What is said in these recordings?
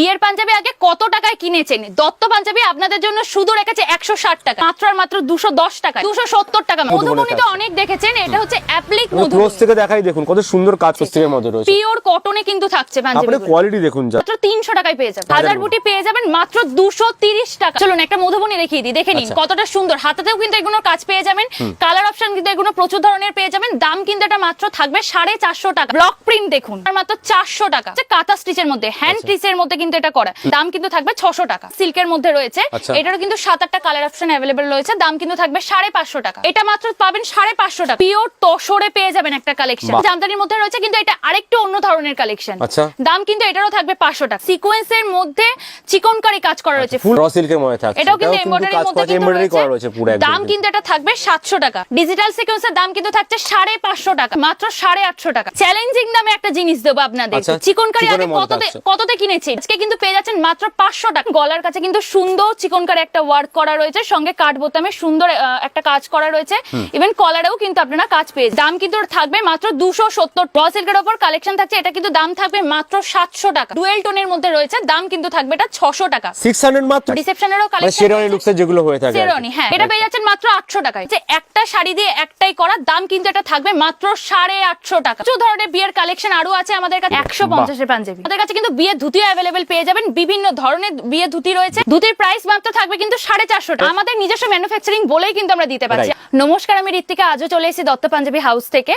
বিয়ের পাঞ্জাবি আগে কত টাকায় কিনেছেন? দত্ত পাঞ্জাবি আপনাদের জন্য শুধু রেখেছে একশো ষাট টাকা। মাত্র আর মাত্র দুশো দশ টাকা। দুশো সত্তর টাকা। মধুবনী তো অনেক দেখেছেন এটা হচ্ছে অ্যাপ্লিক ক্লোজ মধুবনী থেকে দেখাই দেখুন কত সুন্দর কাজ মধ্যে রয়েছে। পিওর কটনে কিন্তু থাকছে পাঞ্জাবি কোয়ালিটি দেখুন মাত্র তিনশো টাকায় পেয়ে যাবেন। হাজার বুটি পেয়ে যাবেন মাত্র দুশো তিরিশ টাকা। চলুন একটা মধুবনী দেখিয়ে দিই দেখে নিন আচ্ছা। কতটা সুন্দর। হাতেতেও কিন্তু এগুলোর কাজ পেয়ে যাবেন। কালার অপশন কিন্তু এগুলো প্রচুর ধরনের পেয়ে যাবেন। দাম কিন্তু এটা মাত্র থাকবে সাড়ে চারশো টাকা। ব্লক প্রিন্ট দেখুন আর মাত্র চারশো টাকা। কাঁথা স্টিচের মধ্যে হ্যান্ড আচ্ছা। স্টিচের মধ্যে কিন্তু এটা করা। দাম কিন্তু থাকবে ছশো টাকা। সিল্কের মধ্যে রয়েছে। আচ্ছা। এটারও কিন্তু সাত আটটা কালার অপশন অ্যাভেলেবেল রয়েছে। দাম কিন্তু থাকবে সাড়ে পাঁচশো টাকা। এটা মাত্র পাবেন সাড়ে পাঁচশো টাকা। পিওর তসরে পেয়ে যাবেন একটা কালেকশন জামদানির মধ্যে রয়েছে কিন্তু এটা আরেকটু অন্য ধরনের কালেকশন আচ্ছা। দাম কিন্তু এটারও থাকবে পাঁচশো টাকা। সিকোয়েন্সের মধ্যে চিকনকারি কাজ করা রয়েছে। থাকছে। এটাও কিন্তু এমব্রয়ডারির মধ্যে করা এমব্রয়ডারি করা রয়েছে। দাম কিন্তু এটা থাকবে সাতশো টাকা। ডিজিটাল সিকোয়েন্সের দাম কিন্তু থাকছে সাড়ে পাঁচশো টাকা। মাত্র সাড়ে আটশো টাকা। চ্যালেঞ্জিং দামে একটা জিনিস দেবো আপনাদের। আচ্ছা, চিকনকারি আগে কততে। কততে কিনেছি? আজকে কিন্তু পেয়ে যাচ্ছেন মাত্র পাঁচশো টাকা। গলার কাছে কিন্তু সুন্দর চিকনকারি একটা ওয়ার্ক করা রয়েছে সঙ্গে কাঠ বোতামে সুন্দর একটা কাজ করা রয়েছে। ইভেন কলারেও কিন্তু আপনারা কাজ পেয়ে। দাম কিন্তু থাকবে মাত্র দুশো সত্তর। র সিল্কের ওপর কালেকশন থাকছে এটা কিন্তু দাম থাকবে মাত্র সাতশো টাকা। ডুয়েল টোনের মধ্যে রয়েছে দাম কিন্তু থাকবে এটা ছশো টাকা। সিক্স হান্ড্রেড মাত্র? রিসেপশনেরও মানে কালেকশন যেগুলো হয়ে থাকে হ্যাঁ এটা পেয়ে যাচ্ছেন মাত্র আটশো টাকায়। যে একটা শাড়ি দিয়ে একটাই করা দাম কিন্তু এটা থাকবে মাত্র সাড়ে আটশো টাকা। প্রচুর ধরনের বিয়ের কালেকশন আরও আছে আমাদের কাছে একশো পঞ্চাশের পাঞ্জাবি। আমাদের কাছে কিন্তু বিয়ের ধুতিও অ্যাভেলেবেল পেয়ে যাবেন বিভিন্ন ধরনের বিয়ে ধুতি রয়েছে। ধুতির প্রাইস মাত্র থাকবে কিন্তু সাড়ে চারশো টাকা। আমাদের নিজস্ব ম্যানুফ্যাকচারিং বলেই কিন্তু আমরা দিতে পারছি। নমস্কার আমি ঋত্বিকা। আজও চলে এসেছি দত্ত পাঞ্জাবি হাউস থেকে।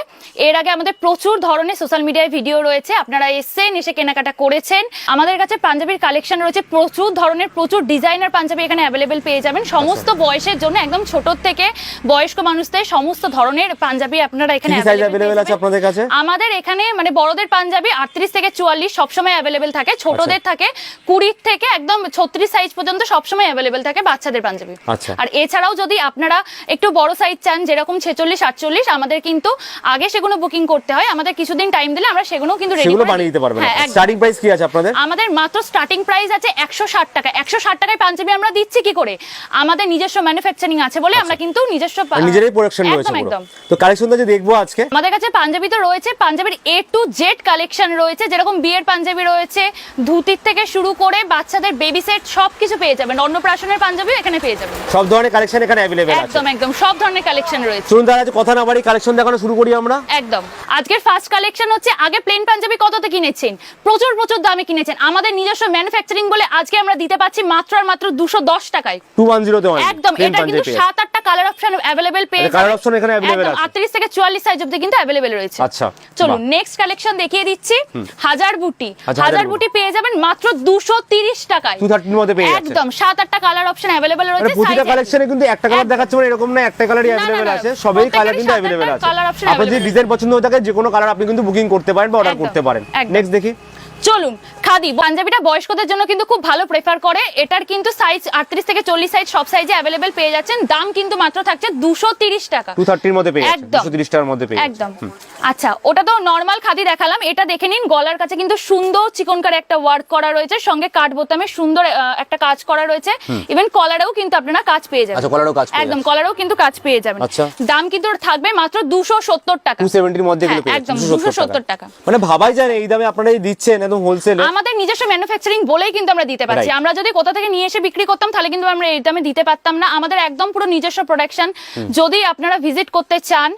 এর আগে আমাদের প্রচুর ধরনের সোশ্যাল মিডিয়ায় ভিডিও রয়েছে। আপনারা এসেছেন এসে কেনাকাটা করেছেন। আমাদের কাছে পাঞ্জাবির কালেকশন রয়েছে। প্রচুর ধরনের প্রচুর ডিজাইনার পাঞ্জাবি এখানে অ্যাভেলেবেল পেয়ে যাবেন। সমস্ত বয়সের জন্য একদম ছোট থেকে বয়স্ক মানুষদের সমস্ত ধরনের পাঞ্জাবি আপনারা এখানে সাইজ available আছে আপনাদের কাছে? আমাদের এখানে মানে বড়দের পাঞ্জাবি আটত্রিশ থেকে চুয়াল্লিশ সবসময় অ্যাভেলেবেল থাকে ছোটদের থাকে কুড়ির থেকে একদম ছত্রিশ সাইজ পর্যন্ত সবসময় অ্যাভেলেবেল থাকে বাচ্চাদের পাঞ্জাবি। আচ্ছা। আর এছাড়াও যদি আপনারা একটু বড় সাইজ চান যেরকম ছেচল্লিশ আটচল্লিশ আমাদের কিন্তু আগে সেগুলো বুকিং করতে হয়। আমাদের কিছুদিন টাইম দিলে আমরা সেগুলো কিন্তু সেগুলো করে বানিয়ে দিতে পারবেন হ্যাঁ, স্টার্টিং প্রাইস কি আছে আপনাদের? আমাদের মাত্র স্টার্টিং প্রাইস আছে একশো ষাট টাকা। একশো ষাট টাকায় পাঞ্জাবি আমরা দিচ্ছি কি করে? আমাদের নিজস্ব ম্যানুফ্যাকচারিং আছে বলে আমরা কিন্তু নিজস্ব প্রোডাকশন রয়েছে তো কালেকশনটা যে দেখব আজকে। আমাদের কাছে পাঞ্জাবি তো রয়েছে পাঞ্জাবির এ টু জেড কালেকশন রয়েছে যেরকম বিয়ের পাঞ্জাবি রয়েছে ধুতির থেকে শুরু করে বাচ্চাদের বেবি সেট সবকিছু পেয়ে যাবেন। অন্নপ্রাশনের পাঞ্জাবিও এখানে পেয়ে যাবেন। সব ধরনের কালেকশন এখানে অ্যাভেলেবেল আছে। একদম একদম সব ধরনের কালেকশন রয়েছে। চলুন তাহলে কথা না বাড়ি কালেকশন দেখানো শুরু করি আমরা। একদম। আজকের ফার্স্ট কালেকশন হচ্ছে আগে প্লেন পাঞ্জাবি কততে কিনেছেন? প্রচুর প্রচুর দামে কিনেছেন। আমাদের নিজস্ব ম্যানুফ্যাকচারিং বলে আজকে আমরা দিতে পাচ্ছি মাত্র আর মাত্র দুশো দশ টাকায়। টু ওয়ান জিরো দেওয়ান একদম এটা কিন্তু সাত আটটা কালার অপশন অ্যাভেলেবেল পেয়ে আচ্ছা, colour option এখানে available আছে। আটত্রিশ থেকে চুয়াল্লিশ সাইজ অব্দি কিন্তু অ্যাভেলেবেল রয়েছে। আচ্ছা, চলুন নেক্সট কালেকশন দেখিয়ে দিচ্ছি হাজার বুটি। আচ্ছা, হাজার বুটি পেয়ে যাবেন মাত্র দুশো তিরিশ টাকায়। টু থার্টির মধ্যে পেয়ে যাচ্ছে। একদম সাত আটটা কালার অপশন মানে রয়েছে প্রতিটা কালেকশনে কিন্তু একটা কালার। দেখাচ্ছে মানে এরকম না একটা কালারই অ্যাভেলেবেল আছে। সবই কালার কিন্তু অ্যাভেলেবেল আছে। আপনার যদি ডিজাইন পছন্দ হয়ে থাকে যে কোনো কালার আপনি কিন্তু বুকিং করতে পারেন বা অর্ডার করতে পারেন। নেক্সট দেখি। চলুন খাদি পাঞ্জাবিটা বয়স্কদের জন্য কিন্তু খুব ভালো প্রেফার করে। এটার কিন্তু সাইজ আটত্রিশ থেকে চল্লিশ সাইজ সব সাইজে অ্যাভেলেবেল পেয়ে যাচ্ছেন। দাম কিন্তু মাত্র থাকছে দুশো তিরিশ টাকা। টু থার্টির মধ্যে পেয়ে একদম। তিরিশ টাকার মধ্যে পেয়ে একদম। আচ্ছা ওটা তো নর্মাল খাদি দেখালাম। এটা দেখে নিন গলার কাছে কিন্তু সুন্দর চিকনকার একটা ওয়ার্ক করা রয়েছে। সঙ্গে কাঠ বোতামে সুন্দর একটা কাজ করা রয়েছে। ইভেন কলারেও কিন্তু আপনারা কাজ পেয়ে যাবেন। আচ্ছা, কলারেও কাজ একদম। কলারেও কিন্তু কাজ পেয়ে যাবেন। আচ্ছা। দাম কিন্তু থাকবে মাত্র দুশো সত্তর টাকা। টু সেভেন্টির মধ্যে হ্যাঁ, একদম, যাচ্ছে 270 টাকা। মানে ভাবাই যায় এই দামে আপনারা দিচ্ছেন একদম হোলসেলে আমাদের নিজস্ব ম্যানুফ্যাকচারিং বলেই কিন্তু আমরা দিতে পারছি। আমরা যদি কোথা থেকে নিয়ে এসে বিক্রি করতাম তাহলে কিন্তু আমরা এই দামে দিতে পারতাম না। আমাদের একদম পুরো নিজস্ব প্রোডাকশন যদি আপনারা ভিজিট করতে চান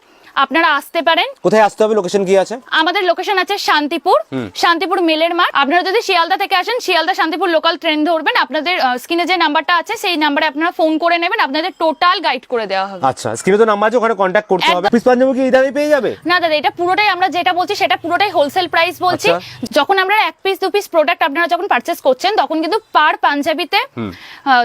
আপনারা আসতে পারেন। কোথায় আসতে হবে? লোকেশন কি আছে? আমাদের লোকেশন আছে শান্তিপুর। শান্তিপুর মেলের মাঠ। আপনারা যদি শিয়ালদা থেকে আসেন শিয়ালদা শান্তিপুর লোকাল ট্রেন ধরবেন। আপনাদের স্ক্রিনে যে নাম্বারটা আছে সেই নাম্বারে আপনারা ফোন করে নেবেন। আপনাদের টোটাল গাইড করে দেওয়া হবে। আচ্ছা স্ক্রিনে তো নাম্বার আছে ওখানে কন্ট্যাক্ট করতে হবে। পিস পাঞ্জাবি কি এই দামে পেয়ে যাবে? না দাদা এটা পুরোটাই আমরা যেটা বলছি সেটা পুরোটাই হোলসেল প্রাইস বলছি। আচ্ছা। যখন আমরা এক পিস দু পিস প্রোডাক্ট আপনারা যখন পারচেস করছেন তখন কিন্তু পার পাঞ্জাবিতে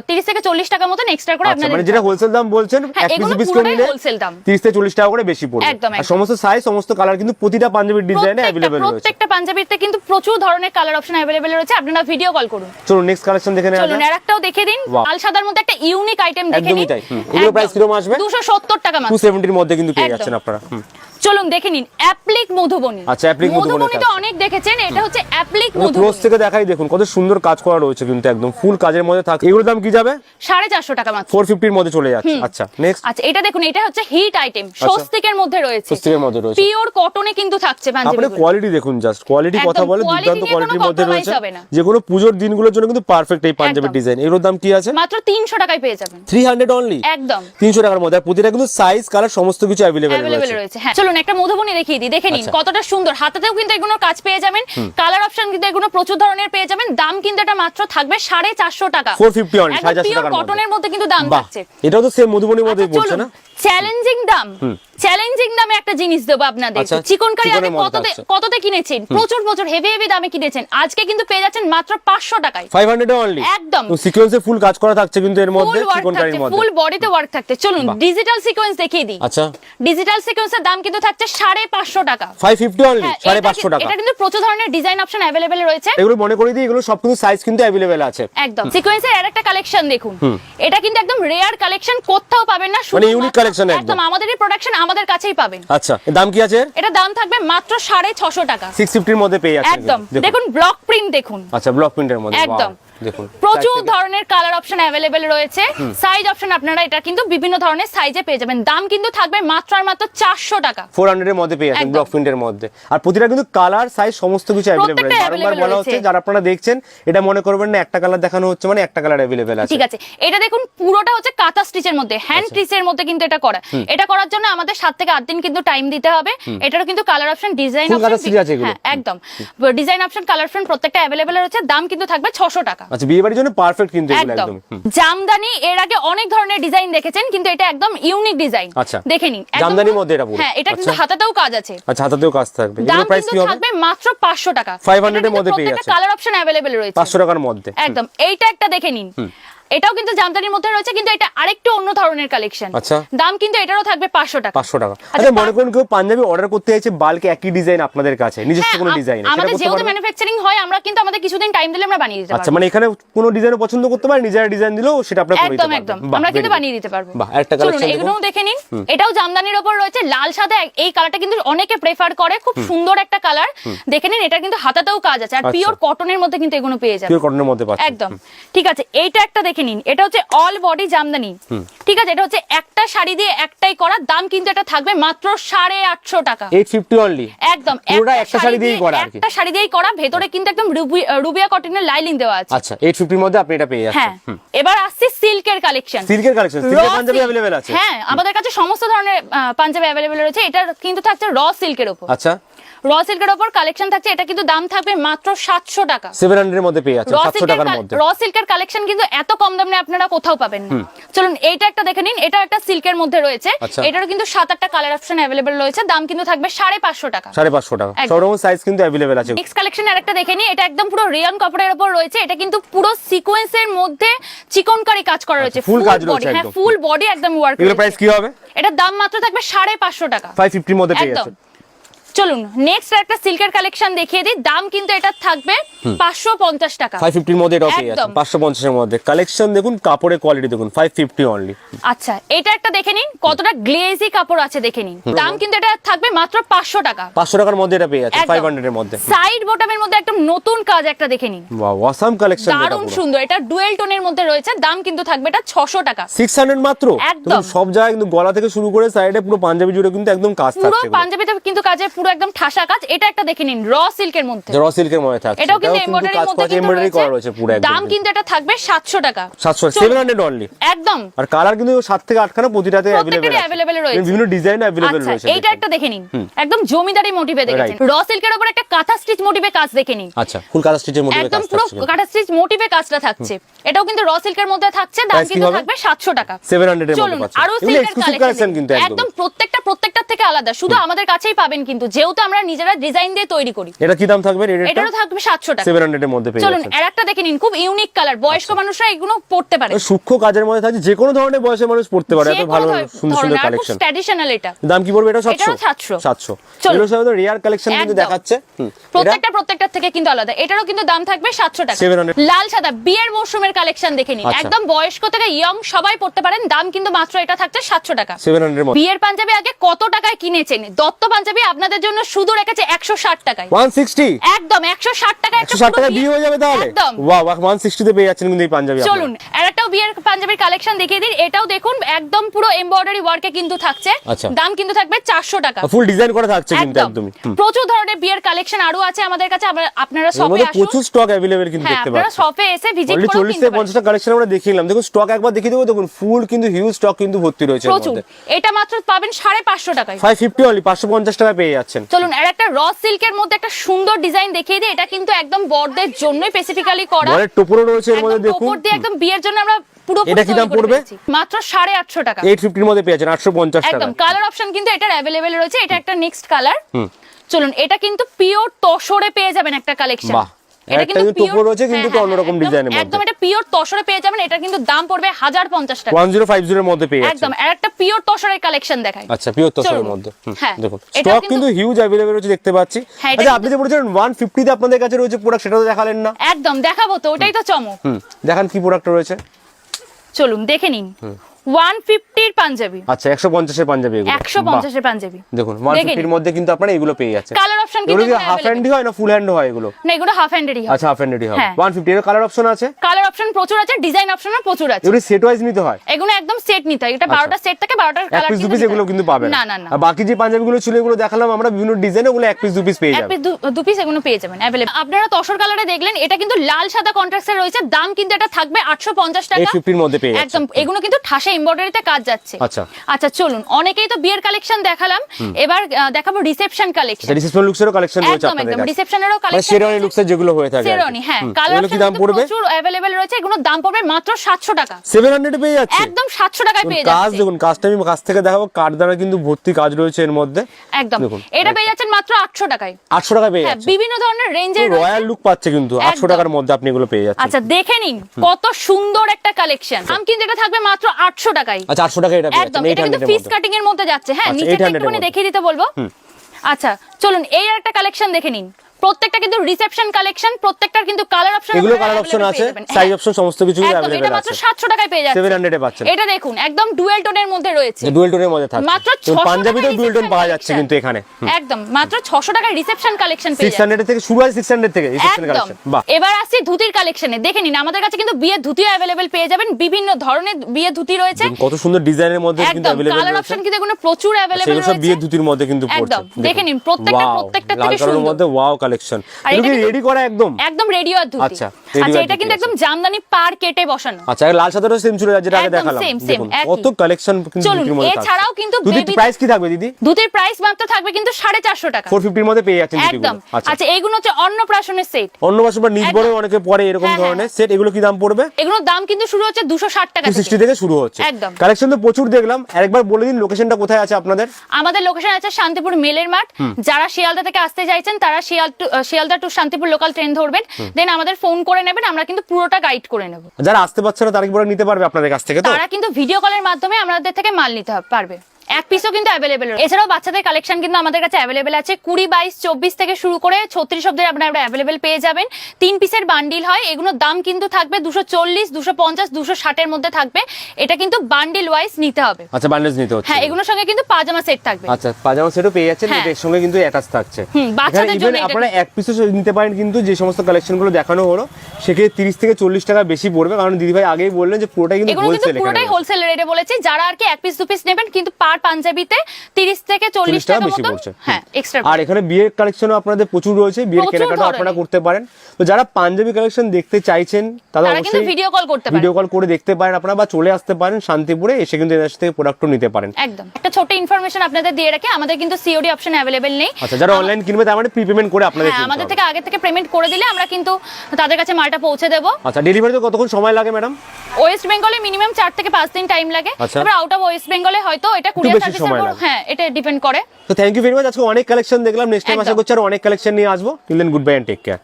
তিরিশ থেকে চল্লিশ টাকা মতন এক্সট্রা করে আচ্ছা আপনাদের মানে যেটা হোলসেল দাম বলছেন হ্যাঁ, এক পিস এগুলো পিস করে নিলে wholesale দাম। 30 থেকে 40 টাকা করে বেশি পড়বে। একদম, আর একদম। সমস্ত সাইজ সমস্ত কালার কিন্তু প্রতিটা পাঞ্জাবির ডিজাইনে প্রত্যেকটা अवेलेबल রয়েছে প্রত্যেকটা পাঞ্জাবিতে কিন্তু প্রচুর ধরনের কালার অপশন অ্যাভেলেবেল রয়েছে আপনারা ভিডিও কল করুন চলুন নেক্সট কালেকশন দেখে নেওয়া চলুন যাক আর একটাও দেখে দিন Wow. লাল সাদার মধ্যে একটা ইউনিক আইটেম দেখে একদমই নিন তাই। হুম। এগুলো price কিরকম আসবে? দুশো সত্তর টাকা মাত্র 270 এর মধ্যে কিন্তু পেয়ে একদম। যাচ্ছেন আপনারা হুম। চলুন দেখে নিন অ্যাপ্লিক মধুবনী। আচ্ছা, অ্যাপ্লিক মধুবনী তো অনেক দেখেছেন এটা হচ্ছে অ্যাপ্লিক ক্লোজ মধুবনী। থেকে দেখাই দেখুন কত সুন্দর কাজ করা রয়েছে কিন্তু একদম ফুল কাজের মধ্যে থাকে এগুলোর দাম কি যাবে? সাড়ে চারশো টাকা মাত্র। ফোর ফিফটির মধ্যে চলে যাচ্ছে। আচ্ছা নেক্সট আচ্ছা এটা দেখুন এটা হচ্ছে হিট আইটেম স্বস্তিকের মধ্যে রয়েছে। স্বস্তিকের মধ্যে রয়েছে। পিওর কটনে কিন্তু থাকছে আপনি কোয়ালিটি দেখুন জাস্ট কোয়ালিটি কথা বলে দুর্দান্ত কোয়ালিটির মধ্যে রয়েছে। যে কোনো পুজোর দিনগুলোর জন্য কিন্তু পারফেক্ট এই পাঞ্জাবির একদম। ডিজাইন এগুলোর দাম কি আছে? মাত্র তিনশো টাকায় পেয়ে যাবেন। থ্রি হান্ড্রেড অনলি একদম। তিনশো টাকার মধ্যে। প্রতিটা কিন্তু সাইজ কালার সমস্ত কিছু রয়েছে। রয়েছে হ্যাঁ। চলুন একটা মধুবনী দেখিয়ে দিই। দেখে নিন আচ্ছা। কতটা সুন্দর। হাতেতেও কিন্তু এগুলো কাজ পেয়ে যাবেন। কালার অপশন কিন্তু এগুলো প্রচুর ধরনের পেয়ে যাবেন। দাম কিন্তু এটা মাত্র থাকবে সাড়ে চারশো টাকা। 450 only, 450 পিওর টাকার মধ্যে। কটনের মধ্যে কিন্তু দাম থাকছে। এটাও তো সেম মধুবনীর মধ্যে বলছে না? চ্যালেঞ্জিং দাম। চ্যালেঞ্জিং দামে একটা জিনিস দেবো আপনাদের। আচ্ছা, চিকনকারি আগে কততে কততে কিনেছেন? প্রচুর প্রচুর হেভি হেভি দামে কিনেছেন। আজকে কিন্তু পেয়ে যাচ্ছেন মাত্র পাঁচশো টাকায়। ফাইভ হান্ড্রেড অনলি একদম। সিকোয়েন্সে ফুল কাজ করা থাকছে কিন্তু এর মধ্যে ফুল ওয়ার্ক চিকনকারির মধ্যে। ফুল বডিতে ওয়ার্ক থাকছে। চলুন ডিজিটাল সিকোয়েন্স দেখিয়ে দিই। আচ্ছা। ডিজিটাল সিকোয়েন্সের দাম কিন্তু থাকছে সাড়ে পাঁচশো টাকা। ফাইভ ফিফটি অনলি হ্যাঁ, সাড়ে এটা পাঁচশো কি- টাকা। এটা কিন্তু প্রচুর ধরনের ডিজাইন অপশন অ্যাভেলেবেল রয়েছে। এগুলো মনে করে দিই এগুলো সব কিন্তু সাইজ কিন্তু অ্যাভেলেবেল আছে। একদম। সিকোয়েন্সের আরেকটা কালেকশন দেখুন। এটা কিন্তু একদম রেয়ার কালেকশন কোথাও পাবেন না মানে শুধুমাত্র- collection একদম। আমাদেরই প্রোডাকশন আমাদের কাছেই পাবেন। আচ্ছা দাম কি আছে? এটা দাম থাকবে মাত্র সাড়ে ছশো টাকা। সিক্স ফিফটির মধ্যে পেয়ে যাচ্ছেন একদম। দেখুন। ব্লক প্রিন্ট দেখুন। আচ্ছা ব্লক প্রিন্টের মধ্যে একদম। দেখুন প্রচুর ধরনের কালার অপশন অ্যাভেলেবেল রয়েছে। সাইজ অপশন আপনারা এটা কিন্তু বিভিন্ন ধরনের সাইজে পেয়ে যাবেন। দাম কিন্তু থাকবে মাত্র আর মাত্র চারশো টাকা। ফোর হান্ড্রেড এর মধ্যে পেয়ে একদম। ব্লক প্রিন্টের মধ্যে। আর প্রতিটা কিন্তু কালার সাইজ সমস্ত কিছু অ্যাভেলেবেল প্রত্যেকটা বারবার বলা হচ্ছে যারা আপনারা দেখছেন এটা মনে করবেন না একটা কালার দেখানো হচ্ছে মানে একটা কালার অ্যাভেলেবেল আছে। ঠিক আছে। এটা দেখুন পুরোটা হচ্ছে কাঁথা স্টিচের মধ্যে হ্যান্ড আচ্ছা। স্টিচের মধ্যে কিন্তু এটা করা। এটা করার জন্য আমাদের সাত থেকে আট দিন কিন্তু টাইম দিতে হবে। এটারও কিন্তু কালার অপশন ডিজাইন হ্যাঁ একদম। ডিজাইন অপশন কালার অপশন প্রত্যেকটা অ্যাভেলেবেল রয়েছে। দাম কিন্তু থাকবে ছশো টাকা। আচ্ছা বিয়ে বাড়ির জন্য পারফেক্ট কিন্তু একদম। জামদানি এর আগে অনেক ধরনের ডিজাইন দেখেছেন কিন্তু এটা একদম ইউনিক ডিজাইন আচ্ছা। দেখে নিন। জামদানির মধ্যে এটা পুরো। হ্যাঁ এটা কিন্তু আচ্ছা। হাতাতেও কাজ আছে। আচ্ছা হাতাতেও কাজ থাকবে। এর প্রাইস কি হবে? থাকবে মাত্র পাঁচশো টাকা। 500 এর মধ্যে পেয়ে যাচ্ছেন। কালার অপশন অ্যাভেলেবেল রয়েছে। পাঁচশো টাকার মধ্যে। একদম। এইটা একটা দেখে নিন। এটাও কিন্তু জামদানির মধ্যে রয়েছে কিন্তু এটা আরেকটু অন্য ধরনের কালেকশন আচ্ছা। দাম কিন্তু এটারও থাকবে পাঁচশো টাকা। পাঁচশো টাকা। আচ্ছা, আচ্ছা মনে করুন কেউ পাঞ্জাবি অর্ডার করতে চাইছে বাল্কে একই ডিজাইন আপনাদের কাছে নিজস্ব হ্যাঁ, কোনো ডিজাইন আমাদের যেহেতু ম্যানুফ্যাকচারিং হয় আমরা কিন্তু আমাদের কিছুদিন টাইম দিলে আমরা বানিয়ে দিতে আচ্ছা মানে এখানে কোনো ডিজাইন পছন্দ করতে পারে নিজেরা ডিজাইন দিলেও সেটা আপনারা করে দিতে একদম পারবেন। একদম। বাহ, আমরা কিন্তু বানিয়ে দিতে পারব। বাহ একটা চলুন কালেকশন এগুলোও দেখে নিন। এটাও জামদানির ওপর রয়েছে লাল সাদা এই কালারটা কিন্তু অনেকে প্রেফার করে খুব সুন্দর একটা কালার দেখে নিন এটা কিন্তু হাতাতেও কাজ আছে। আর আচ্ছা। পিওর কটনের মধ্যে কিন্তু এগুলো পেয়ে যাবেন। পিওর কটনের মধ্যে পাচ্ছেন। একদম। ঠিক আছে এইটা একটা দেখে নিন। এটা হচ্ছে অল বডি জামদানি। ঠিক আছে? এটা হচ্ছে একটা শাড়ি দিয়ে একটাই করা। দাম কিন্তু এটা থাকবে মাত্র সাড়ে আটশো টাকা। এইট ফিফটি অনলি একদম। একটা শাড়ি দিয়েই করা একটা শাড়ি দিয়েই করা। ভেতরে কিন্তু একদম রুবি- রুবিয়া কটনের লাইলিং দেওয়া আছে। আচ্ছা এইট ফিফটির মধ্যে আপনি এটা পেয়ে হ্যাঁ। যাচ্ছেন এবার আসছে সিল্কের কালেকশন সিল্কের কালেকশন সিল্কের পাঞ্জাবি অ্যাভেলেবেল আছে। হ্যাঁ আমাদের কাছে সমস্ত ধরনের পাঞ্জাবি অ্যাভেলেবেল রয়েছে। এটা কিন্তু থাকছে র সিল্কের উপর। আচ্ছা। র সিল্কের উপর কালেকশন থাকছে এটা কিন্তু দাম থাকবে মাত্র সাতশো টাকা। সেভেন হান্ড্রেড মধ্যে পেয়ে যাচ্ছেন র সাতশো সিল্কের টাকার মধ্যে। র সিল্কের কালেকশন কিন্তু এত কম দামে আপনারা কোথাও পাবেন না। চলুন এইটা একটা দেখে নিন এটা একটা সিল্কের মধ্যে রয়েছে। আচ্ছা। এটারও কিন্তু সাত আটটা কালার অপশন অ্যাভেলেবেল রয়েছে দাম কিন্তু থাকবে সাড়ে পাঁচশো টাকা। সাড়ে পাঁচশো টাকা। একদম। সব রকম সাইজ কিন্তু অ্যাভেলেবেল আছে। নেক্সট কালেকশন আরেকটা দেখে নিই এটা একদম পুরো রিয়ন কাপড়ের উপর রয়েছে এটা কিন্তু পুরো সিকোয়েন্সের মধ্যে চিকনকারি কাজ করা রয়েছে full কাজ রয়েছে বডি হ্যাঁ। ফুল বডি একদম ওয়ার্ক এগুলো প্রাইস কি হবে? এটার দাম মাত্র থাকবে সাড়ে পাঁচশো টাকা। ফাইভ ফিফটির মধ্যে পেয়ে যাচ্ছেন। চলুন নেক্সট একটা সিল্কের কালেকশন দেখিয়ে দিই। দাম কিন্তু এটা থাকবে পাঁচশো পঞ্চাশ টাকা। ফাইভ ফিফটির মধ্যে পেয়ে একদম। যাচ্ছেন পাঁচশো পঞ্চাশের মধ্যে। কালেকশন দেখুন কাপড়ের কোয়ালিটি দেখুন ফাইভ ফিফটি অনলি আচ্ছা এটা একটা দেখে নিন কতটা গ্লেজি কাপড় আছে দেখে নিন। দাম কিন্তু এটা থাকবে মাত্র পাঁচশো টাকা। পাঁচশো টাকার মধ্যে এটা পেয়ে যাচ্ছেন ফাইভ হান্ড্রেডের মধ্যে। সাইড বটমের মধ্যে একদম নতুন কাজ একটা দেখে নিন। ওয়াসাম কালেকশন এটা দারুণ সুন্দর এটা ডুয়েল টোনের মধ্যে রয়েছে দাম কিন্তু থাকবে এটা ছশো টাকা। সিক্স হান্ড্রেড মাত্র? একদম। সব জায়গায় কিন্তু গলা থেকে শুরু করে সাইডে পুরো পাঞ্জাবি জুড়ে কিন্তু একদম কাজ পুরো পাঞ্জাবিতে কিন্তু কাজে পুরো একদম ঠাসা কাজ এটা একটা দেখে নিন র সিল্কের মধ্যে। র সিল্কের মধ্যে থাকছে। এটাও কিন্তু এমব্রয়ডারির কাজ মধ্যে এমব্রয়ডারি করা রয়েছে পুরো একদম দাম কিন্তু। এটা থাকবে সাতশো টাকা। সাতশো চলুন। সেভেন হান্ড্রেড অনলি একদম। আর কালার কিন্তু সাত থেকে আটখানা প্রতিটাতে অ্যাভেলেবেল প্রত্যেকটারই available রয়েছে। বিভিন্ন ডিজাইন আচ্ছা রয়েছে এইটা একটা দেখে নিন। একদম জমিদারি মোটিভে দেখেছেন র সিল্কের উপর একটা কাঁথা স্টিচ মোটিভে কাজ দেখে নিন। আচ্ছা ফুল কালার স্টিচের মধ্যে একদম পুরো কাঁথা স্টিচ মোটিভে কাজটা থাকছে। এটাও কিন্তু র সিল্কের মধ্যে থাকছে দাম কিন্তু থাকবে সাতশো টাকা। সেভেন হান্ড্রেডের চলুন মধ্যে আরও সিল্কের কালেকশন কিন্তু একদম। একদম প্রত্যেকটা প্রত্যেকটার থেকে আলাদা। শুধু আমাদের কাছেই পাবেন কিন্তু যেহেতু আমরা নিজেরা ডিজাইন দিয়ে তৈরি করি। এটা কি দাম থাকবে? এটারও থাকবে সাতশো টাকা। সেভেন হান্ড্রেডের মধ্যে পেয়ে চলুন আর একটা দেখে নিন খুব ইউনিক কালার বয়স্ক মানুষরা এগুলো পড়তে পারে। সূক্ষ্ম কাজের মধ্যে থাকছে যে কোনো ধরনের বয়সের মানুষ পড়তে পারে এত ভালো সুন্দর সুন্দর কালেকশন ট্র্যাডিশনাল এটা। দাম কি পড়বে? এটা সাতশো এটারও 700 সাতশো। চলুন। এগুলো সব রেয়ার কালেকশন কিন্তু দেখাচ্ছে। প্রত্যেকটা প্রত্যেকটার থেকে কিন্তু আলাদা। এটারও কিন্তু দাম থাকবে সাতশো টাকা। 700 লাল সাদা বিয়ের মৌসুমের কালেকশন দেখে নিন। আচ্ছা। একদম বয়স্ক থেকে ইয়ং সবাই পড়তে পারেন। দাম কিন্তু মাত্র এটা থাকছে সাতশো টাকা। সেভেন হান্ড্রেড মধ্যে। বিয়ের পাঞ্জাবি আগে কত টাকায় কিনেছেন? দত্ত পাঞ্জাবি আপনাদের জন্য শুধু রেখেছে একশো ষাট টাকায়। One sixty? একদম একশো ষাট টাকা একশো ষাট টাকা বিয়ে হয়ে যাবে তাহলে? একদম। ওয়াও ওয়ান সিক্সটিতে পেয়ে যাচ্ছেন কিন্তু এই পাঞ্জাবি আপনারা। চলুন আর বিয়ের পাঞ্জাবির কালেকশন দেখিয়ে দিন। এটাও দেখুন একদম পুরো এমব্রয়ডারি ওয়ার্কে কিন্তু থাকছে। আচ্ছা। দাম কিন্তু থাকবে চারশো টাকা। ফুল ডিজাইন করা থাকছে কিন্তু একদম। প্রচুর ধরনের বিয়ের কালেকশন আরও আছে আমাদের কাছে। আপনারা শপে আসুন প্রচুর স্টক অ্যাভেলেবেল কিন্তু হ্যাঁ দেখতে আপনারা শপে এসে ভিজিট অলরেডি করে চল্লিশ থেকে পঞ্চাশটা কালেকশন আমরা দেখে দেখুন স্টক একবার দেখিয়ে দেবো। দেখুন ফুল কিন্তু হিউজ স্টক কিন্তু ভর্তি রয়েছে প্রচুর। এটা মাত্র পাবেন সাড়ে পাঁচশো টাকায়। ফাইভ ফিফটি অনলি পাঁচশো পঞ্চাশ টাকা পেয়ে যাচ্ছেন। চলুন আর একটা র সিল্কের মধ্যে একটা সুন্দর ডিজাইন দেখিয়ে দিই। এটা কিন্তু একদম বড়দের জন্যই স্পেসিফিক্যালি করা। টোপরও রয়েছে এর মধ্যে দেখুন। টোপর দিয়ে একদম বিয়ের জন্য আমরা এটা কি দাম পড়বে? মাত্র সাড়ে আটশো টাকা। এইট ফিফটির মধ্যে পেয়ে যাচ্ছেন টাকা। একদম কালার অপশন কিন্তু এটার অ্যাভেলেবেল রয়েছে এটা একটা নেক্সট কালার চলুন এটা কিন্তু পিওর তসরে পেয়ে যাবেন একটা কালেকশন বাহ। কিন্তু টোপর রয়েছে, কিন্তু একটু অন্যরকম ডিজাইনের মধ্যে। একদম এটা পিওর তসরে পেয়ে যাবেন এটা কিন্তু দাম পড়বে হাজার পঞ্চাশ টাকা। ওয়ান জিরো ফাইভ মধ্যে পেয়ে একদম আর একটা পিওর তসরের কালেকশন দেখায় আচ্ছা পিওর তসরের মধ্যে। হ্যাঁ, দেখুন এটাও স্টক কিন্তু- হিউজ রয়েছে দেখতে পাচ্ছি। হ্যাঁ, আচ্ছা আপনি যে বলেছিলেন আপনাদের কাছে রয়েছে প্রোডাক্ট সেটা তো দেখালেন না। একদম দেখাবো তো ওটাই তো চমক। দেখান কি প্রোডাক্ট রয়েছে। চলুন দেখে নিন। ওয়ান ফিফটির পাঞ্জাবি। আচ্ছা একশো পঞ্চাশের পাঞ্জাবি এগুলো। একশো বাহ, পাঞ্জাবি। দেখুন ওয়ান দেখে মধ্যে কিন্তু আপনারা এগুলো পেয়ে যাচ্ছেন। কালার অপশন কিন্তু কি হাফ হ্যান্ডি হয় না ফুল হ্যান্ড হয় এগুলো? না এগুলো হাফ হ্যান্ডেরই হবে আচ্ছা হাফ হ্যান্ডি হয়। হ্যাঁ। ওয়ান ফিফটি এর কালার অপশন আছে? কালার অপশন প্রচুর আছে ডিজাইন অপশনও প্রচুর আছে। এগুলো সেট ওয়াইজ নিতে হয়? এগুলো একদম সেট নিতে হয়। এটা বারোটা সেট থাকে বারোটার আচ্ছা। এক কালার পিস পিস এগুলো কিন্তু পাবেন। না না না। বাকি যে পাঞ্জাবিগুলো ছিল এগুলো দেখালাম আমরা বিভিন্ন ডিজাইন ওগুলো এক পিস দু পিস পেয়ে এক পিস দু পিস এগুলো পেয়ে যাবেন আপনারা তসর কালারে দেখলেন এটা কিন্তু লাল সাদা কন্ট্রাস্টে রয়েছে দাম কিন্তু এটা থাকবে আটশো পঞ্চাশ টাকা। 850 র মধ্যে পেয়ে। একদম এগুলো কিন্তু ঠাসা এমব্রয়ডারিতে কাজ যাচ্ছে। আচ্ছা। আচ্ছা চলুন। অনেকেই তো বিয়ের কালেকশন দেখালাম। এবার দেখাবো রিসেপশন কালেকশন রিসেপশন লুকসেরও কালেকশন রয়েছে একদম একদম। রিসেপশনেরও কালেকশন শেরওয়ানি লুকসের যেগুলো হয়ে থাকে শেরওয়ানি হ্যাঁ। কালার কি দাম পড়বে? প্রচুর অ্যাভেলেবল রয়েছে। এগুলো দাম পড়বে মাত্র সাতশো টাকা। সেভেন হান্ড্রেড পেয়ে যাচ্ছে। একদম সাতশো টাকায় পেয়ে যাচ্ছে। কাজ দেখুন কাজটা আমি কাছ থেকে দেখাবো। কাঠ দ্বারা কিন্তু ভর্তি কাজ রয়েছে এর মধ্যে। একদম। এটা পেয়ে যাচ্ছেন মাত্র আটশো টাকায়। আটশো টাকা পেয়ে হ্যাঁ যাচ্ছে। বিভিন্ন ধরনের রেঞ্জের রয়্যাল লুক পাচ্ছে কিন্তু। আটশো একদম। টাকার মধ্যে আপনি এগুলো পেয়ে যাচ্ছেন। আচ্ছা দেখে নিন কত সুন্দর একটা কালেকশন দাম কিন্তু এটা থাকবে মাত্র আটশো টাকাই। আচ্ছা আটশো টাকা এটা একদম এটা কিন্তু ফিস কাটিং এর মধ্যে। যাচ্ছে। হ্যাঁ আচ্ছা, নিচেটা একটুখানি দেখিয়ে দিতে বলব। আচ্ছা চলুন এই একটা কালেকশন দেখে নিন। প্রত্যেকটা কিন্তু রিসেপশন কালেকশন প্রত্যেকটার কিন্তু কালার অপশন এগুলো কালার অপশন আছে সাইজ অপশন সমস্ত কিছু একদম এটা মাত্র আছে। সাতশো টাকায় পেয়ে যাচ্ছে। 700 এ পাচ্ছেন। এটা দেখুন একদম ডুয়েল টোনের মধ্যে রয়েছে। ডুয়েল টোনের মধ্যে থাকছে। মাত্র এবং 600 পাঞ্জাবিতেও টাকায় ডুয়েল টোন পাওয়া যাচ্ছে কিন্তু এখানে। একদম মাত্র ছশো টাকায় রিসেপশন কালেকশন পেয়ে যাচ্ছে। হান্ড্রেড থেকে শুরু আছে সিক্স হান্ড্রেড থেকে রিসেপশন কালেকশন বাহ। এবার আসছি ধুতির কালেকশনে দেখে নিন আমাদের কাছে কিন্তু বিয়ের ধুতি অ্যাভেলেবেল পেয়ে যাবেন। বিভিন্ন ধরনের বিয়ের ধুতি রয়েছে। কত সুন্দর ডিজাইনের মধ্যে কিন্তু অ্যাভেলেবেল কালার অপশন কিন্তু এগুলো প্রচুর অ্যাভেলেবেল সেগুলো সব রয়েছে। বিয়ের ধুতির মধ্যে কিন্তু পড়ছে। একদম, দেখে নিন, প্রত্যেকটা প্রত্যেকটা থেকে সুন্দর। মধ্যে ওয়াও কালেকশন রেডি করা একদম? একদম রেডিও আর আচ্ছা, আচ্ছা এটা কিন্তু একদম জামদানি পার কেটে বসানো। আচ্ছা লাল সাদারও সেম ছিল যেটা আগে দেখালাম। কত কালেকশন কিন্তু এছাড়াও কিন্তু প্রাইস কি থাকবে দিদি? প্রাইস মাত্র থাকবে কিন্তু সাড়ে চারশো টাকা। ফোর ফিফটির মধ্যে পেয়ে যাচ্ছেন একদম। আচ্ছা। আচ্ছা এইগুলো হচ্ছে অন্নপ্রাশনের সেট বাসন বা নিজ একদম। বড় অনেকে পরে এরকম হ্যাঁ, হ্যাঁ। ধরনের সেট এগুলো কি দাম পড়বে? এগুলোর দাম কিন্তু শুরু হচ্ছে দুশো ষাট টাকা থেকে। শুরু হচ্ছে। একদম। কালেকশন তো প্রচুর দেখলাম। আরেকবার বলে দিন লোকেশনটা কোথায় আছে আপনাদের? আমাদের লোকেশন আছে শান্তিপুর মেলের মাঠ। যারা শিয়ালদা থেকে আসতে চাইছেন তারা শিয়াল Sealdah to Shantipur local train ধরবেন। দেন আমাদের ফোন করে নেবেন আমরা কিন্তু পুরোটা গাইড করে নেব। যারা আসতে পারছে না তারা কি পরে নিতে পারবে আপনাদের কাছ থেকে তো? তারা কিন্তু ভিডিও কলের মাধ্যমে আমাদের থেকে মাল নিতে হবে- পারবে। এক পিসও কিন্তু অ্যাভেলেবেল এছাড়াও বাচ্চাদের কালেকশন কিন্তু আমাদের কাছে অ্যাভেলেবেল আছে। কুড়ি বাইশ চব্বিশ থেকে শুরু করে ছত্রিশ অব্দি আপনারা অ্যাভেলেবেল পেয়ে যাবেন। তিন পিসের বান্ডিল হয়। এগুলোর দাম কিন্তু থাকবে দুশো চল্লিশ দুশো পঞ্চাশ দুশো ষাটের মধ্যে থাকবে। এটা কিন্তু বান্ডিল ওয়াইজ নিতে হবে। আচ্ছা বান্ডেজ নিতে হচ্ছে। হ্যাঁ এগুলোর সঙ্গে কিন্তু পাজামা সেট থাকবে। আচ্ছা পাজামা সেটও পেয়ে যাচ্ছেন হ্যাঁ। এর সঙ্গে কিন্তু অ্যাটাচ থাকছে। হুম, বাচ্চাদের জন্য আপনারা এক পিসও নিতে পারেন কিন্তু যে সমস্ত কালেকশনগুলো দেখানো হলো সেক্ষেত্রে তিরিশ থেকে চল্লিশ টাকা বেশি পড়বে। কারণ দিদিভাই আগেই বললেন যে পুরোটাই কিন্তু হোলসেল পুরোটাই হোলসেল রেটে বলেছি। যারা আর কি এক পিস দু পিস নেবেন কিন্তু পার পাঞ্জাবিতে তিরিশ থেকে 40 টাকা টাকা বেশি পড়ছে হ্যাঁ এক্সট্রা আর এখানে বিয়ের কালেকশনও আপনাদের প্রচুর রয়েছে। বিয়ের কেনাকাটা আপনারা করতে পারেন। তো যারা পাঞ্জাবি কালেকশন দেখতে চাইছেন তারা অবশ্যই ভিডিও কল করতে পারে ভিডিও কল করে দেখতে পারেন আপনারা বা চলে আসতে পারেন শান্তিপুরে এসে কিন্তু থেকে প্রোডাক্টও নিতে পারেন। একদম। একটা ছোট ইনফরমেশন আপনাদের দিয়ে রাখি। আমাদের কিন্তু সিওডি অপশন অ্যাভেলেবেল নেই। আচ্ছা যারা অনলাইন কিনবে তার মানে প্রিপেমেন্ট করে আপনাদের হ্যাঁ আমাদের থেকে আগে থেকে পেমেন্ট করে দিলে আমরা কিন্তু তাদের কাছে মালটা পৌঁছে দেবো। আচ্ছা ডেলিভারিতে কতক্ষণ সময় লাগে ম্যাডাম ওয়েস্ট বেঙ্গলে মিনিমাম চার থেকে পাঁচ দিন টাইম লাগে। এবার আউট অফ ওয়েস্ট বেঙ্গলে হয়তো এটা কুরিয়ার বেশি সময় লাগে। হ্যাঁ এটা ডিপেন্ড করে। তো থ্যাংক ইউ ভেরি মাচ আজকে অনেক কালেকশন দেখলাম। নেক্সট টাইম আশা। করছি আরও অনেক কালেকশন নিয়ে আসব। Till then good bye and take care